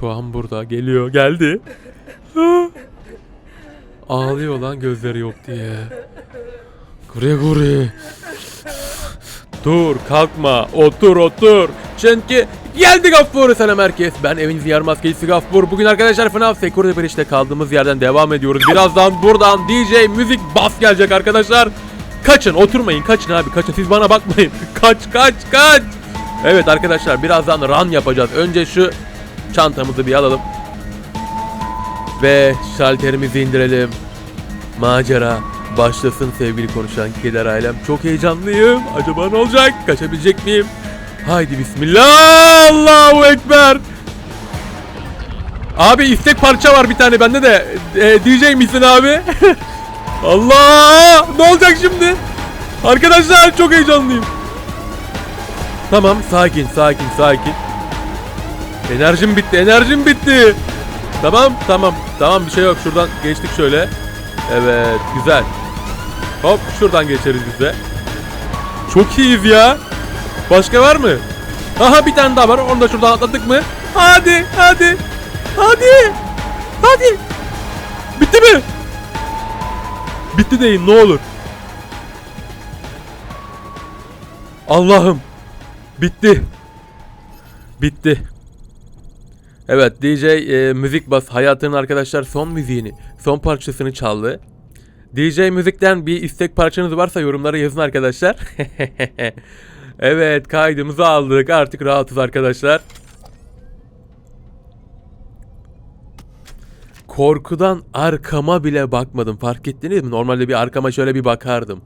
şu an burada. Geliyor. Geldi. Ağlıyor lan gözleri yok diye. Gregory. Dur kalkma otur otur. Çünkü geldi Gaffur selam herkes. Ben evin ziyar maskesi Gaffur. Bugün arkadaşlar FNAF Security Breach'te kaldığımız yerden devam ediyoruz. Birazdan buradan DJ müzik bas gelecek arkadaşlar. Kaçın oturmayın kaçın abi kaçın siz bana bakmayın. Kaç kaç kaç. Evet arkadaşlar birazdan run yapacağız. Önce şu çantamızı bir alalım. Ve şalterimizi indirelim. Macera başlasın sevgili konuşan keder ailem. Çok heyecanlıyım. Acaba ne olacak? Kaçabilecek miyim? Haydi bismillah. Allahu ekber. Abi istek parça var bir tane bende de. E, DJ misin abi? Allah! Ne olacak şimdi? Arkadaşlar çok heyecanlıyım. Tamam sakin sakin sakin. Enerjim bitti enerjim bitti. Tamam tamam tamam bir şey yok şuradan geçtik şöyle. Evet güzel. Hop şuradan geçeriz biz de. Çok iyiyiz ya. Başka var mı? Aha bir tane daha var. Onu da şuradan atladık mı? Hadi hadi. Hadi. Hadi. Bitti mi? Bitti deyin ne olur. Allah'ım. Bitti. Bitti. Evet DJ e, Müzik Bas hayatının arkadaşlar son müziğini, son parçasını çaldı. DJ Müzik'ten bir istek parçanız varsa yorumlara yazın arkadaşlar. evet kaydımızı aldık artık rahatız arkadaşlar. Korkudan arkama bile bakmadım fark ettiniz mi? Normalde bir arkama şöyle bir bakardım.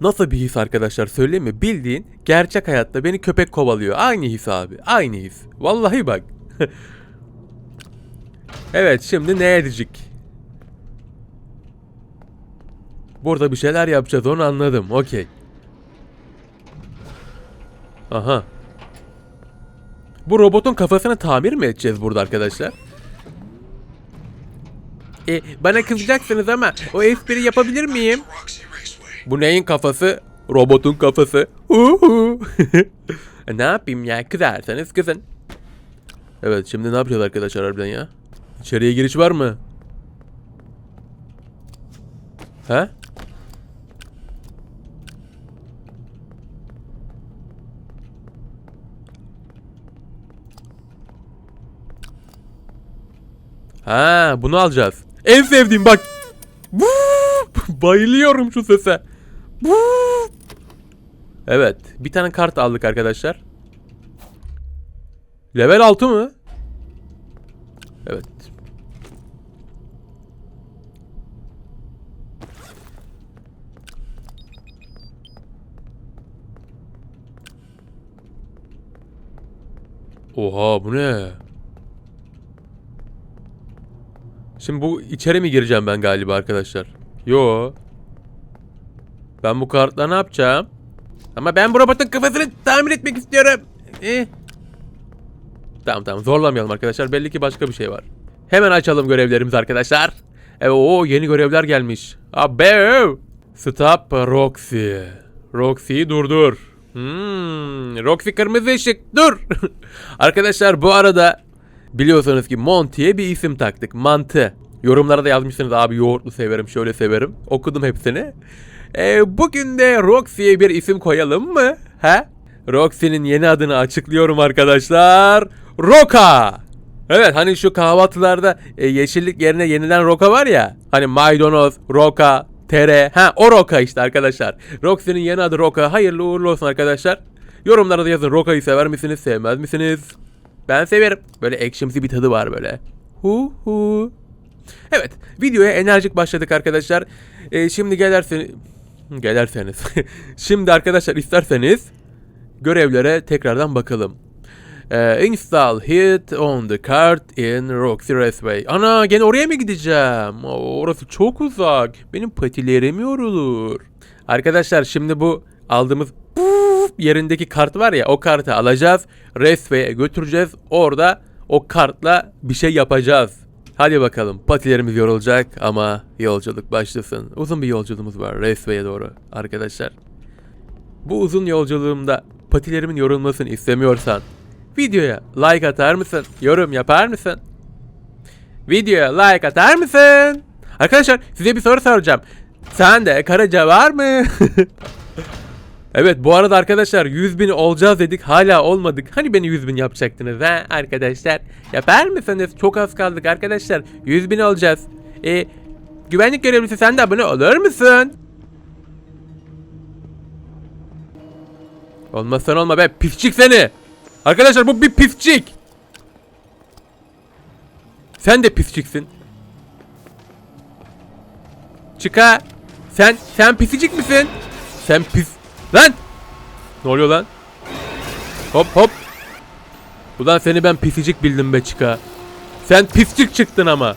Nasıl bir his arkadaşlar söyleyeyim mi? Bildiğin gerçek hayatta beni köpek kovalıyor. Aynı his abi. Aynı his. Vallahi bak. evet şimdi ne edecek? Burada bir şeyler yapacağız onu anladım. Okey. Aha. Bu robotun kafasını tamir mi edeceğiz burada arkadaşlar? E, bana kızacaksınız ama o espri yapabilir miyim? Bu neyin kafası? Robotun kafası. E, ne yapayım ya? Kızarsanız kızın. Evet şimdi ne yapacağız arkadaşlar harbiden ya? İçeriye giriş var mı? He? Ha, bunu alacağız. En sevdiğim bak. Bayılıyorum şu sese. Evet, bir tane kart aldık arkadaşlar. Level 6 mı? Evet. Oha bu ne? Şimdi bu içeri mi gireceğim ben galiba arkadaşlar? Yo. Ben bu kartla ne yapacağım? Ama ben bu robotun kafasını tamir etmek istiyorum. Eh. Tamam tamam zorlamayalım arkadaşlar. Belli ki başka bir şey var. Hemen açalım görevlerimizi arkadaşlar. Evet o yeni görevler gelmiş. Abi. Stop Roxy. Roxy'yi durdur. Hmm, Roxy kırmızı ışık dur. arkadaşlar bu arada biliyorsunuz ki Monty'ye bir isim taktık. Mantı. Yorumlara da yazmışsınız abi yoğurtlu severim şöyle severim. Okudum hepsini. Ee, bugün de Roxy'ye bir isim koyalım mı? He? Roxy'nin yeni adını açıklıyorum arkadaşlar. Roka. Evet hani şu kahvaltılarda e, yeşillik yerine yenilen roka var ya. Hani maydanoz, roka, tere. Ha o roka işte arkadaşlar. Roxy'nin yeni adı roka. Hayırlı uğurlu olsun arkadaşlar. Yorumlara da yazın rokayı sever misiniz sevmez misiniz? Ben severim. Böyle ekşimsi bir tadı var böyle. Hu hu. Evet videoya enerjik başladık arkadaşlar. Ee, şimdi gelerseniz... Gelerseniz. şimdi arkadaşlar isterseniz görevlere tekrardan bakalım. Ee, install hit on the card in Roxy Raceway. Ana gene oraya mı gideceğim? Orası çok uzak. Benim patilerim yorulur. Arkadaşlar şimdi bu aldığımız yerindeki kart var ya o kartı alacağız. Raceway'e götüreceğiz. Orada o kartla bir şey yapacağız. Hadi bakalım patilerimiz yorulacak ama yolculuk başlasın. Uzun bir yolculuğumuz var Raceway'e doğru arkadaşlar. Bu uzun yolculuğumda patilerimin yorulmasını istemiyorsan Videoya like atar mısın? Yorum yapar mısın? Videoya like atar mısın? Arkadaşlar size bir soru soracağım. Sende karaca var mı? evet bu arada arkadaşlar 100 bin olacağız dedik hala olmadık. Hani beni 100 bin yapacaktınız ha arkadaşlar? Yapar mısınız? Çok az kaldık arkadaşlar. 100 bin olacağız. E, güvenlik görevlisi sen de abone olur musun? Olmazsan olma be pisçik seni. Arkadaşlar bu bir pisçik. Sen de pisçiksin. Çıka. Sen sen pisicik misin? Sen pis. Lan! Ne oluyor lan? Hop hop. Ulan seni ben pisicik bildim be çıka. Sen piscik çıktın ama.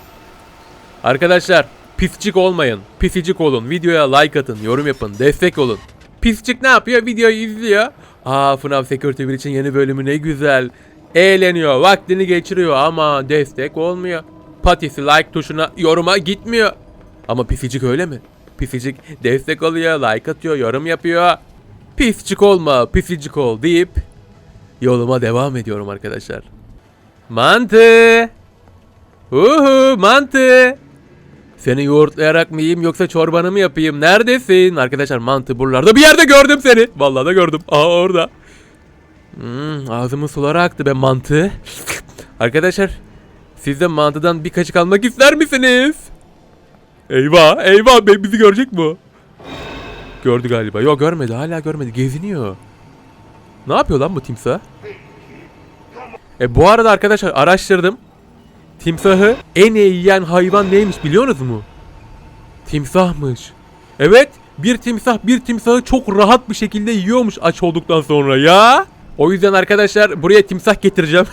Arkadaşlar piscik olmayın. Pisicik olun. Videoya like atın. Yorum yapın. Destek olun. Piscik ne yapıyor? Videoyu izliyor. Aa FNAF Security 1 için yeni bölümü ne güzel. Eğleniyor. Vaktini geçiriyor ama destek olmuyor. Patisi like tuşuna yoruma gitmiyor. Ama pisicik öyle mi? Pisicik destek alıyor, like atıyor, yorum yapıyor. Piscik olma, pisicik ol deyip yoluma devam ediyorum arkadaşlar. Mantı! Uhu mantı! Seni yoğurtlayarak mı yiyeyim yoksa çorbanı mı yapayım? Neredesin? Arkadaşlar mantı buralarda bir yerde gördüm seni. Vallahi da gördüm. Aa orada. Hmm, ağzımın suları aktı be mantı. Arkadaşlar siz de mantıdan bir kaşık almak ister misiniz? Eyvah eyvah be bizi görecek mi? Gördü galiba. Yok görmedi hala görmedi. Geziniyor. Ne yapıyor lan bu timsah? E bu arada arkadaşlar araştırdım. Timsahı en iyi yiyen hayvan neymiş biliyorsunuz mu? Timsahmış. Evet bir timsah bir timsahı çok rahat bir şekilde yiyormuş aç olduktan sonra ya. O yüzden arkadaşlar buraya timsah getireceğim.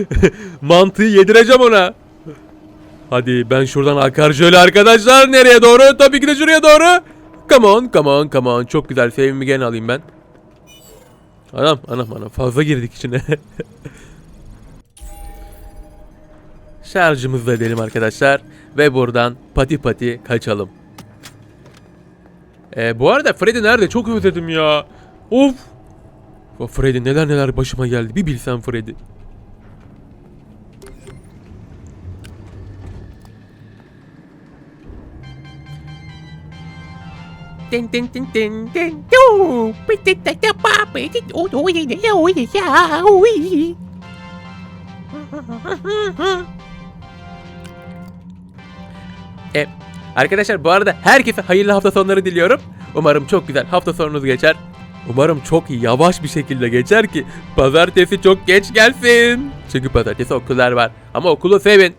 Mantığı yedireceğim ona. Hadi ben şuradan akar şöyle arkadaşlar. Nereye doğru? Tabii ki de şuraya doğru. Come on, come on, come on. Çok güzel. Sevimi gene alayım ben. Anam, anam, anam. Fazla girdik içine. Şarjımızı edelim arkadaşlar. Ve buradan pati pati kaçalım. Ee, bu arada Freddy nerede? Çok özledim ya. Of. O Freddy neler neler başıma geldi. Bir bilsen Freddy. Tin tin tin tin tin arkadaşlar bu arada herkese hayırlı hafta sonları diliyorum. Umarım çok güzel hafta sonunuz geçer. Umarım çok yavaş bir şekilde geçer ki pazartesi çok geç gelsin. Çünkü pazartesi okullar var. Ama okulu sevin.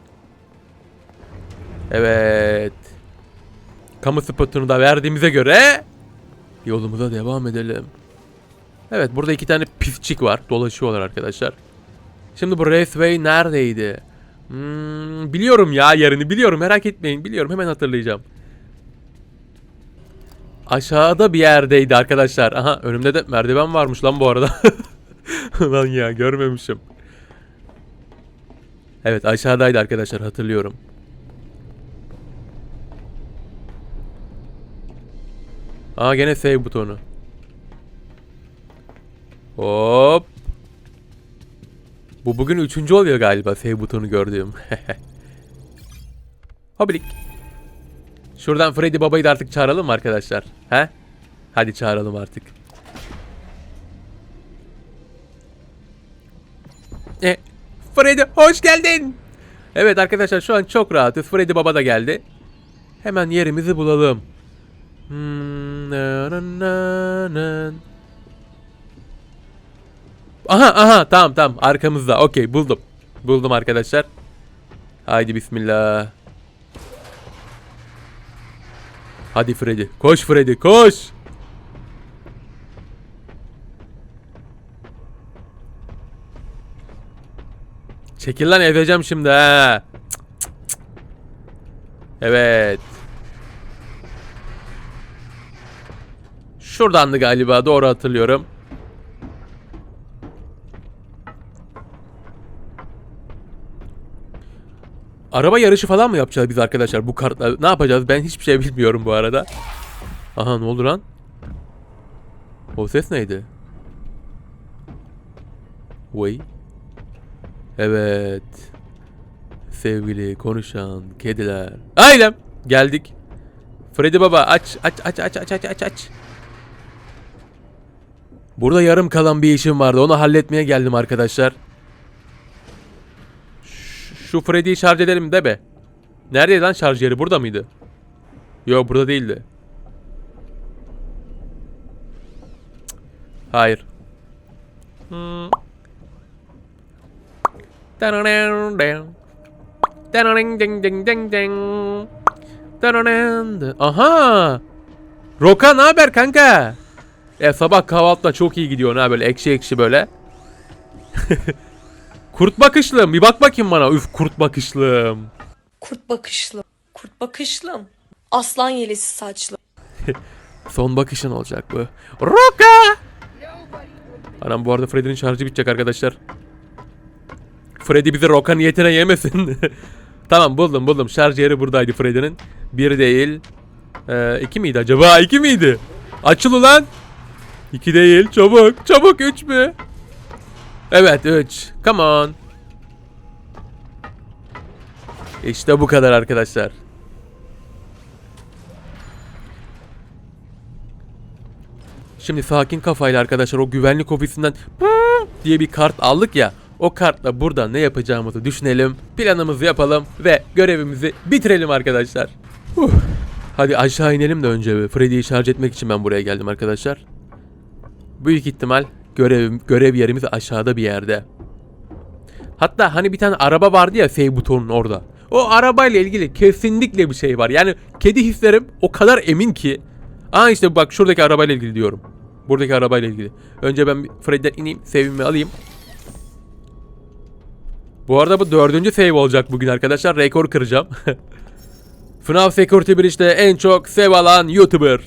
Evet. Kamu spotunu da verdiğimize göre yolumuza devam edelim. Evet burada iki tane pisçik var. Dolaşıyorlar arkadaşlar. Şimdi bu Raceway neredeydi? Hmm, biliyorum ya yerini biliyorum merak etmeyin biliyorum hemen hatırlayacağım. Aşağıda bir yerdeydi arkadaşlar. Aha önümde de merdiven varmış lan bu arada. lan ya görmemişim. Evet aşağıdaydı arkadaşlar hatırlıyorum. Aa gene save butonu. Hop. Bu bugün üçüncü oluyor galiba save butonu gördüğüm. Hobilik. Şuradan Freddy babayı da artık çağıralım mı arkadaşlar? He? Hadi çağıralım artık. E, Freddy hoş geldin. Evet arkadaşlar şu an çok rahatız. Freddy baba da geldi. Hemen yerimizi bulalım. Hmm, na, na, na, na. Aha aha tamam tamam arkamızda. Okey buldum. Buldum arkadaşlar. Haydi bismillah. Hadi Freddy. Koş Freddy koş. Çekil lan ezeceğim şimdi ha. Evet. Şuradandı galiba doğru hatırlıyorum. Araba yarışı falan mı yapacağız biz arkadaşlar bu kartla? Ne yapacağız? Ben hiçbir şey bilmiyorum bu arada. Aha ne oldu lan? O ses neydi? Vay. Evet. Sevgili konuşan kediler. Ailem. Geldik. Freddy baba aç aç aç aç aç aç aç aç. Burada yarım kalan bir işim vardı. Onu halletmeye geldim arkadaşlar. Şu Freddy'yi şarj edelim de be. Neredeydi lan şarj yeri? Burada mıydı? Yok burada değildi. Hayır. Hmm. Aha! Roka ne haber kanka? Ya sabah kahvaltıda çok iyi gidiyor ha böyle ekşi ekşi böyle. kurt bakışlım bir bak bakayım bana. Üf kurt bakışlım. Kurt bakışlım. Kurt bakışlım. Aslan yelesi saçlı. Son bakışın olacak bu. Roka! Anam bu arada Freddy'nin şarjı bitecek arkadaşlar. Freddy bizi Roka niyetine yemesin. tamam buldum buldum. Şarj yeri buradaydı Freddy'nin. Bir değil. Ee, iki miydi acaba? İki miydi? Açıl ulan. İki değil. Çabuk. Çabuk. Üç mü? Evet üç. Come on. İşte bu kadar arkadaşlar. Şimdi sakin kafayla arkadaşlar o güvenlik ofisinden diye bir kart aldık ya. O kartla burada ne yapacağımızı düşünelim, planımızı yapalım ve görevimizi bitirelim arkadaşlar. Huh. Hadi aşağı inelim de önce. Freddy'yi şarj etmek için ben buraya geldim arkadaşlar. Büyük ihtimal görev, görev yerimiz aşağıda bir yerde. Hatta hani bir tane araba vardı ya save butonun orada. O arabayla ilgili kesinlikle bir şey var. Yani kedi hislerim o kadar emin ki. Aa işte bak şuradaki arabayla ilgili diyorum. Buradaki arabayla ilgili. Önce ben bir Freddy'den ineyim. Save'imi alayım. Bu arada bu dördüncü save olacak bugün arkadaşlar. Rekor kıracağım. FNAF Security Breach'te en çok save alan YouTuber.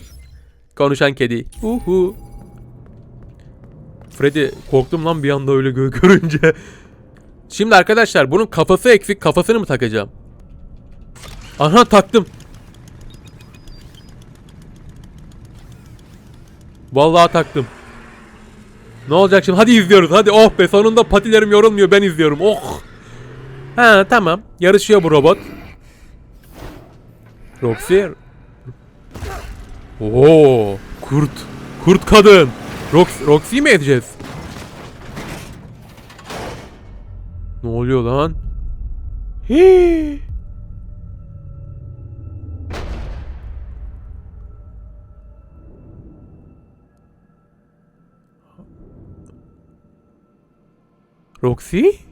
Konuşan kedi. Uhu. Freddy korktum lan bir anda öyle gö- görünce. Şimdi arkadaşlar bunun kafası eksik kafasını mı takacağım? Aha taktım. Vallahi taktım. Ne olacak şimdi? Hadi izliyoruz. Hadi oh be sonunda patilerim yorulmuyor. Ben izliyorum. Oh. Ha tamam. Yarışıyor bu robot. Roxy. Oo, kurt. Kurt kadın. Rox Roxy mi edeceğiz? Ne oluyor lan? Hii. Roxy?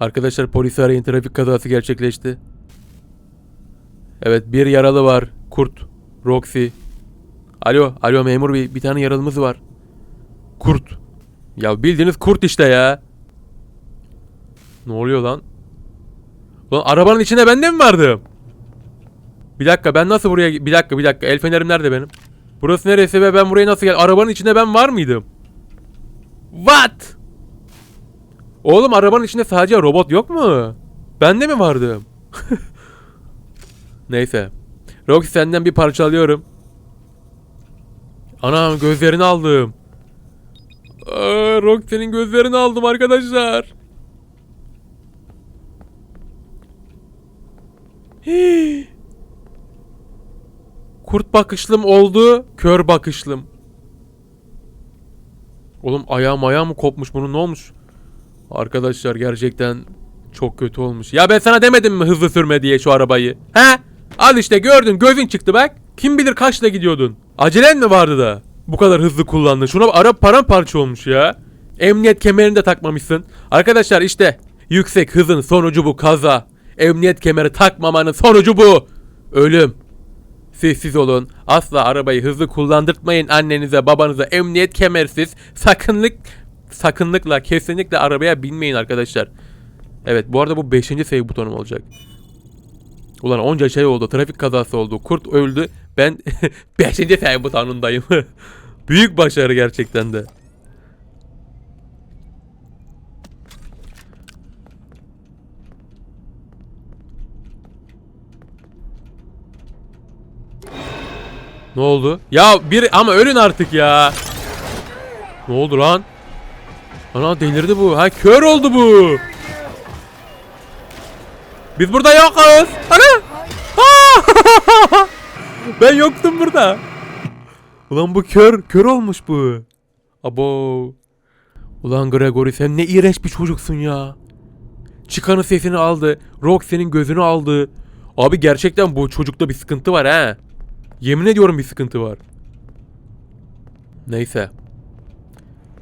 Arkadaşlar polisi arayın trafik kazası gerçekleşti. Evet bir yaralı var. Kurt. Roxy. Alo, alo memur bey bir tane yaralımız var. Kurt. Ya bildiğiniz kurt işte ya. Ne oluyor lan? Lan arabanın içinde ben de mi vardım? Bir dakika ben nasıl buraya... Bir dakika bir dakika el fenerim nerede benim? Burası neresi ve ben buraya nasıl gel... Arabanın içinde ben var mıydım? What? Oğlum arabanın içinde sadece robot yok mu? Ben de mi vardım? Neyse. Roxy senden bir parça alıyorum. Anam gözlerini aldım. Aa, Roxy'nin gözlerini aldım arkadaşlar. Kurt bakışlım oldu, kör bakışlım. Oğlum ayağım ayağım mı kopmuş bunun ne olmuş? Arkadaşlar gerçekten çok kötü olmuş. Ya ben sana demedim mi hızlı sürme diye şu arabayı? He? Al işte gördün gözün çıktı bak. Kim bilir kaçla gidiyordun? Acelen mi vardı da? Bu kadar hızlı kullandın. Şuna araba paramparça olmuş ya. Emniyet kemerini de takmamışsın. Arkadaşlar işte yüksek hızın sonucu bu kaza. Emniyet kemeri takmamanın sonucu bu. Ölüm. Sessiz olun. Asla arabayı hızlı kullandırtmayın annenize babanıza emniyet kemersiz. Sakınlık sakınlıkla kesinlikle arabaya binmeyin arkadaşlar. Evet bu arada bu 5. save butonum olacak. Ulan onca şey oldu. Trafik kazası oldu. Kurt öldü. Ben 5. save butonundayım. Büyük başarı gerçekten de. Ne oldu? Ya bir ama ölün artık ya. Ne oldu lan? Ana delirdi bu. Ha kör oldu bu. Biz burada yokuz. Ana! Ben yoktum burada. Ulan bu kör, kör olmuş bu. Abo. Ulan Gregory sen ne iğrenç bir çocuksun ya. Çıkanın sesini aldı. Roxy'nin gözünü aldı. Abi gerçekten bu çocukta bir sıkıntı var ha. Yemin ediyorum bir sıkıntı var. Neyse.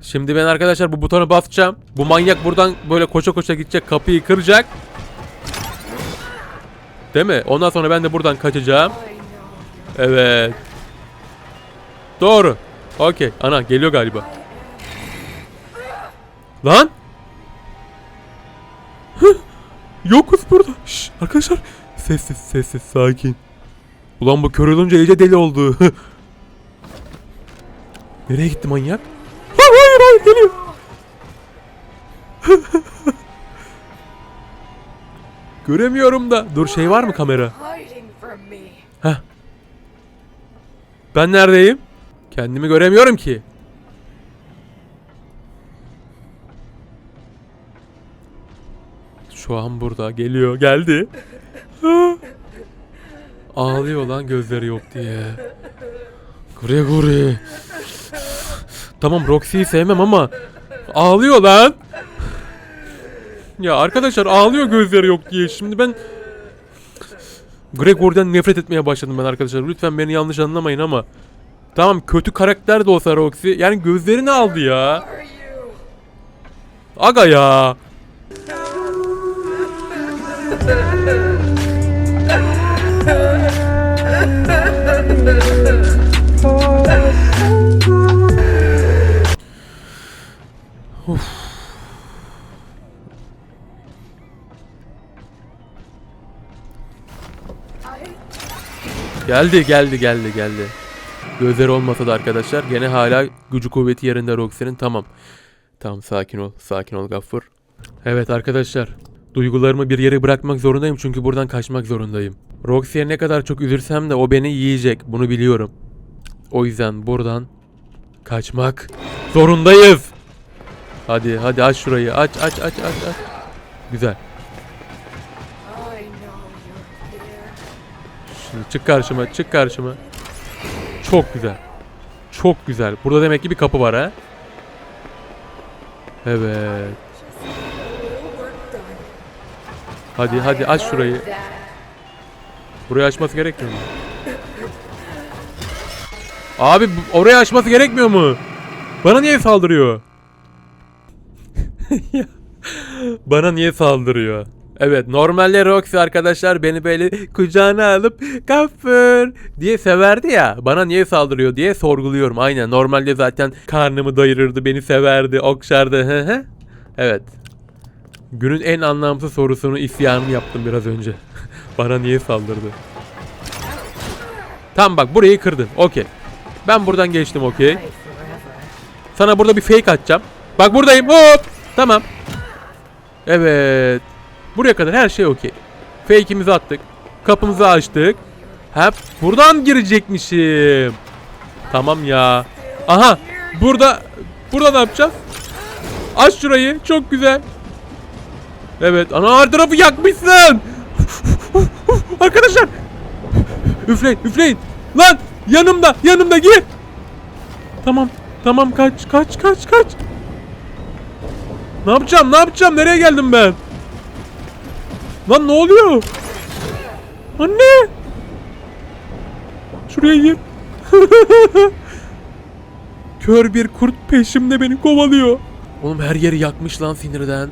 Şimdi ben arkadaşlar bu butona basacağım. Bu manyak buradan böyle koşa koşa gidecek kapıyı kıracak. Değil mi? Ondan sonra ben de buradan kaçacağım. Evet. Doğru. Okey. Ana geliyor galiba. Lan. Yokuz burada. Şş, arkadaşlar. Sessiz sessiz sakin. Ulan bu kör olunca iyice deli oldu. Nereye gitti manyak? Ha, hayır hayır geliyor. Göremiyorum da. Dur şey var mı kamera? Heh. Ben neredeyim? Kendimi göremiyorum ki. Şu an burada. Geliyor. Geldi. Ağlıyor lan gözleri yok diye. Gregory. Tamam Roxy'yi sevmem ama ağlıyor lan. Ya arkadaşlar ağlıyor gözleri yok diye. Şimdi ben Gregor'dan nefret etmeye başladım ben arkadaşlar. Lütfen beni yanlış anlamayın ama. Tamam kötü karakter de olsa Roxy. Yani gözlerini aldı ya. Aga ya. Of. Geldi geldi geldi geldi. Gözleri olmasa da arkadaşlar gene hala gücü kuvveti yerinde Roxy'nin tamam. Tamam sakin ol sakin ol Gaffur. Evet arkadaşlar duygularımı bir yere bırakmak zorundayım çünkü buradan kaçmak zorundayım. Roxy'ye ne kadar çok üzülsem de o beni yiyecek bunu biliyorum. O yüzden buradan kaçmak zorundayız. Hadi hadi aç şurayı aç aç aç aç aç. Güzel. Şimdi çık karşıma, çık karşıma. Çok güzel. Çok güzel. Burada demek ki bir kapı var ha. Evet. Hadi hadi aç şurayı. Burayı açması gerekmiyor mu? Abi orayı açması gerekmiyor mu? Bana niye saldırıyor? Bana niye saldırıyor? Evet normalde Roxy arkadaşlar beni böyle kucağına alıp Gaffur diye severdi ya. Bana niye saldırıyor diye sorguluyorum. Aynen normalde zaten karnımı doyururdu beni severdi okşardı. Evet. Günün en anlamsız sorusunu isyanını yaptım biraz önce. Bana niye saldırdı? Tamam bak burayı kırdın. Okey. Ben buradan geçtim okey. Sana burada bir fake atacağım. Bak buradayım. Hop. Tamam. Evet. Buraya kadar her şey okey. Fake'imizi attık. Kapımızı açtık. Hep buradan girecekmişim. Tamam ya. Aha. Burada burada ne yapacağız? Aç şurayı. Çok güzel. Evet. Ana her tarafı yakmışsın. Arkadaşlar. Üfleyin, üfleyin. Lan yanımda, yanımda gir. Tamam, tamam kaç, kaç, kaç, kaç. Ne yapacağım, ne yapacağım? Nereye geldim ben? Lan ne oluyor? Anne. Şuraya gir. Kör bir kurt peşimde beni kovalıyor. Oğlum her yeri yakmış lan sinirden.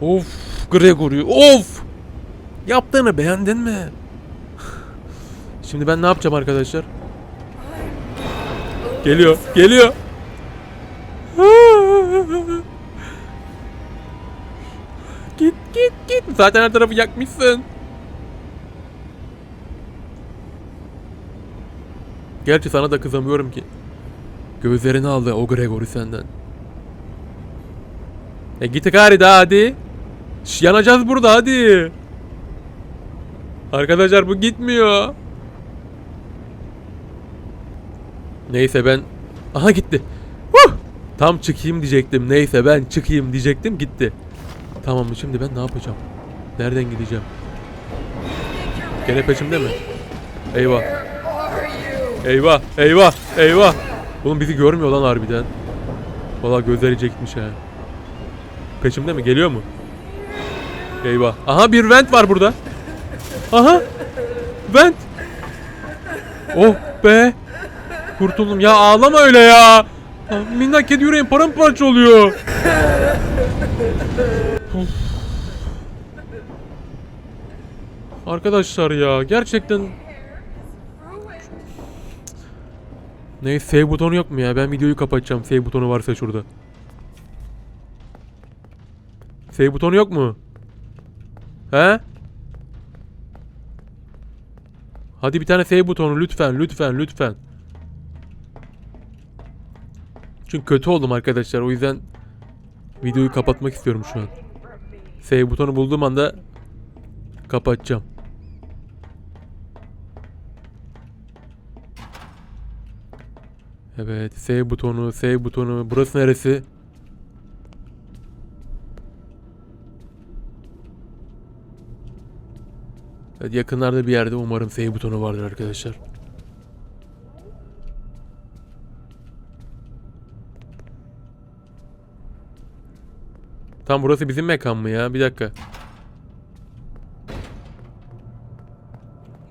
Of Gregory of. Yaptığını beğendin mi? Şimdi ben ne yapacağım arkadaşlar? Geliyor, geliyor. Zaten her tarafı yakmışsın. Gerçi sana da kızamıyorum ki. Gözlerini aldı o Gregory senden. E git gari daha hadi. Yanacağız burada hadi. Arkadaşlar bu gitmiyor. Neyse ben... Aha gitti. Huh! Tam çıkayım diyecektim. Neyse ben çıkayım diyecektim gitti. Tamam şimdi ben ne yapacağım? Nereden gideceğim? Gene peşimde mi? Eyvah. Eyvah. Eyvah. Eyvah. Oğlum bizi görmüyor lan harbiden. Valla gözleri çekmiş ha. Peşimde mi? Geliyor mu? Eyvah. Aha bir vent var burada. Aha. Vent. Oh be. Kurtuldum. Ya ağlama öyle ya. Minnak kedi yüreğim paramparça oluyor. Of. Arkadaşlar ya gerçekten Neyse save butonu yok mu ya? Ben videoyu kapatacağım. Save butonu varsa şurada. Save butonu yok mu? He? Hadi bir tane save butonu lütfen lütfen lütfen. Çünkü kötü oldum arkadaşlar. O yüzden videoyu kapatmak istiyorum şu an. Save butonu bulduğum anda kapatacağım. Evet, save butonu, save butonu. Burası neresi? Evet, yakınlarda bir yerde umarım save butonu vardır arkadaşlar. Tam burası bizim mekan mı ya? Bir dakika.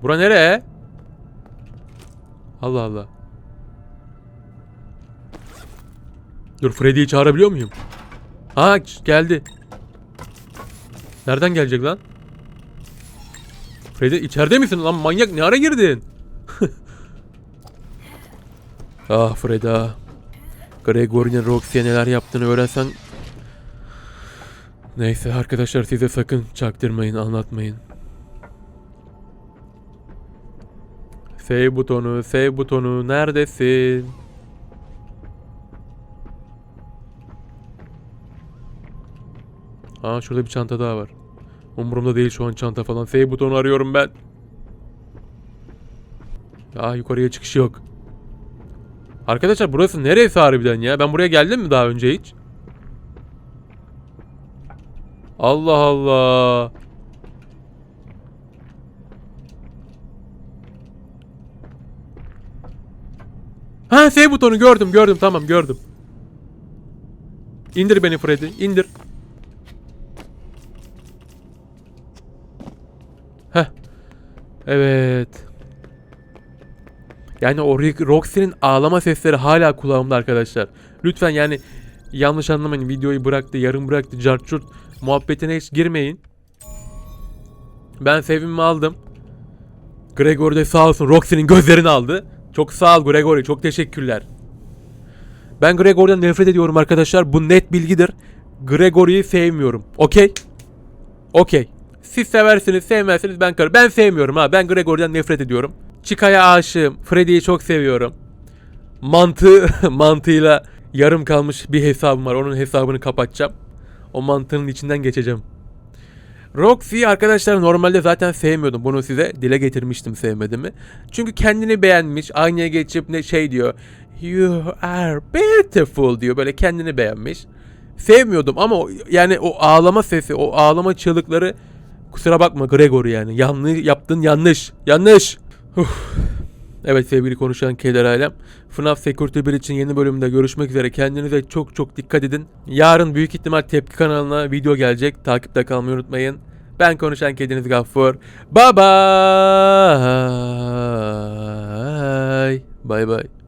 Bura nere? Allah Allah. Dur Freddy'yi çağırabiliyor muyum? Aa geldi. Nereden gelecek lan? Freddy içeride misin lan manyak ne ara girdin? ah Freddy ah. Roxy'ye neler yaptığını öğrensen... Neyse arkadaşlar size sakın çaktırmayın anlatmayın. Save butonu, save butonu neredesin? Aa şurada bir çanta daha var. Umurumda değil şu an çanta falan. Save butonu arıyorum ben. Aa yukarıya çıkış yok. Arkadaşlar burası neresi harbiden ya? Ben buraya geldim mi daha önce hiç? Allah Allah. Ha save butonu gördüm gördüm tamam gördüm. İndir beni Freddy indir. Evet. Yani o Roxy'nin ağlama sesleri hala kulağımda arkadaşlar. Lütfen yani yanlış anlamayın. Videoyu bıraktı, yarım bıraktı, carçurt muhabbetine hiç girmeyin. Ben sevimimi aldım. Gregory de sağ olsun Roxy'nin gözlerini aldı. Çok sağ ol Gregory, çok teşekkürler. Ben Gregory'den nefret ediyorum arkadaşlar. Bu net bilgidir. Gregory'yi sevmiyorum. Okey? Okey. Siz seversiniz, sevmezsiniz ben karı. Ben sevmiyorum ha. Ben Gregory'den nefret ediyorum. Chica'ya aşığım. Freddy'yi çok seviyorum. Mantığı mantığıyla yarım kalmış bir hesabım var. Onun hesabını kapatacağım. O mantığın içinden geçeceğim. Roxy arkadaşlar normalde zaten sevmiyordum. Bunu size dile getirmiştim sevmediğimi. Çünkü kendini beğenmiş. Aynaya geçip ne şey diyor. You are beautiful diyor. Böyle kendini beğenmiş. Sevmiyordum ama yani o ağlama sesi, o ağlama çığlıkları kusura bakma Gregory yani. Yanlış yaptın yanlış. Yanlış. Uf. Evet sevgili konuşan keder ailem. FNAF Security 1 için yeni bölümde görüşmek üzere. Kendinize çok çok dikkat edin. Yarın büyük ihtimal tepki kanalına video gelecek. Takipte kalmayı unutmayın. Ben konuşan kediniz Gaffur. Bye bye. Bye bye.